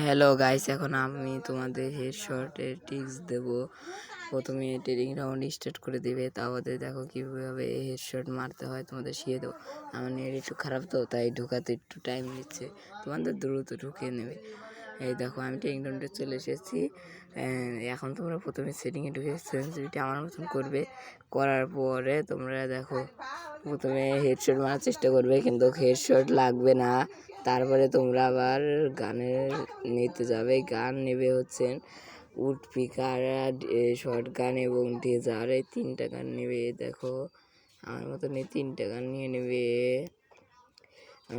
Hello guys এখন আমি তোমাদের হেড হেডশটের টিপস দেব। প্রথমে ট্রেনিং রাউন্ড স্টার্ট করে দিবে, তারপরে দেখো কীভাবে হেডশট মারতে হয়, তোমাদের শিখিয়ে দেবো। আমার নেট একটু খারাপ তো, তাই ঢোকাতে একটু টাইম নিচ্ছে। তোমাদের দ্রুত ঢুকিয়ে নেবে। এই দেখো, আমি ট্রেনিং রাউন্ডে চলে এসেছি। এখন তোমরা প্রথমে সেটিংয়ে ঢুকে সেন্সিটিভিটি আমার মতন করবে। করার পরে তোমরা দেখো, প্রথমে হেডশট মারার চেষ্টা করবে, কিন্তু হেড হেডশট লাগবে না। তারপরে তোমরা আবার গানের নিতে যাবে। গান নেবে হচ্ছেন উড পিকার শর্ট গান এবং ডেজার। এই তিনটা গান নেবে, দেখো। আমার মতন এই তিনটা গান নিয়ে নেবে।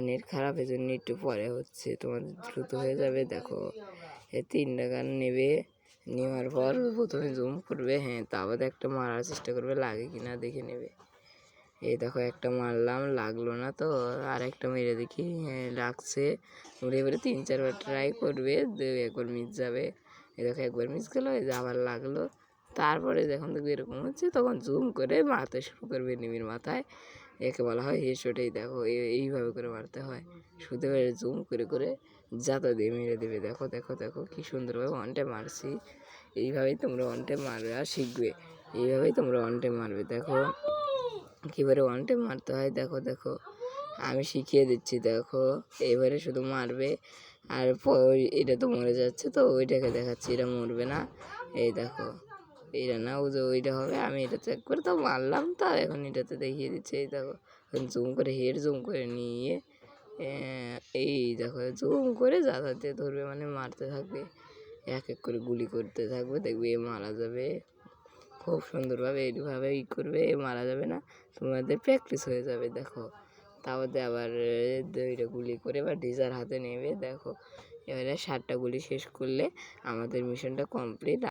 নেট খারাপ এই জন্য একটু পরে হচ্ছে। তোমাদের দ্রুত হয়ে যাবে, দেখো। এই তিনটা গান নেবে। নেওয়ার পর প্রথমে জুম করবে। হ্যাঁ তারপরে একটা মারার চেষ্টা করবে, লাগে কিনা দেখে নেবে। এই দেখো একটা মারলাম, লাগল না তো। আর একটা মেরে দেখি হ্যাঁ লাগছে। উড়ে এবারে তিন চারবার ট্রাই করবে একবার মিস যাবে। এই দেখো একবার মিস গেলো, এই যে আবার লাগল। তারপরে যখন দেখবে এরকম হচ্ছে, তখন জুম করে মারতে শুরু করবে নিমির মাথায়। একে বলা হয় হেডশটেই দেখো, এই- এইভাবে করে মারতে হয়। শুধু জুম করে করে যাতা দিয়ে মেরে দেবে। দেখো দেখো দেখো কি সুন্দরভাবে ওয়ানটে মারছি। এইভাবেই তোমরা ওয়ানটে মারবে আর শিখবে। এইভাবেই তোমরা ওয়ানটে মারবে, দেখো। কীভাবে ওয়ান টাইম মারতে হয়, দেখো দেখো। আমি শিখিয়ে দিচ্ছি, দেখো। এবারে শুধু মারবে, আর এটা তো মরে যাচ্ছে, তো ওইটাকে দেখাচ্ছি এটা মরবে না। এই দেখো এইটা না, ও যে ওইটা হবে, আমি এটা চেক করে তো মারলাম তো, এখন এটাতে দেখিয়ে দিচ্ছি, এই দেখো। এখন জুম করে হেড জুম করে নিয়ে এই দেখো জুম করে যাতা দিয়ে ধরবে মানে মারতে থাকবে। এক এক করে গুলি করতে থাকবে, দেখবে এ মারা যাবে। খুব সুন্দরভাবে এইভাবে ই করবে, মারা যাবে না, তোমাদের প্র্যাকটিস হয়ে যাবে, দেখো। তারপরে আবার দইটা গুলি করে বা ডিজার হাতে নেবে, দেখো। এবারে সারটা গুলি শেষ করলে আমাদের মিশনটা কমপ্লিট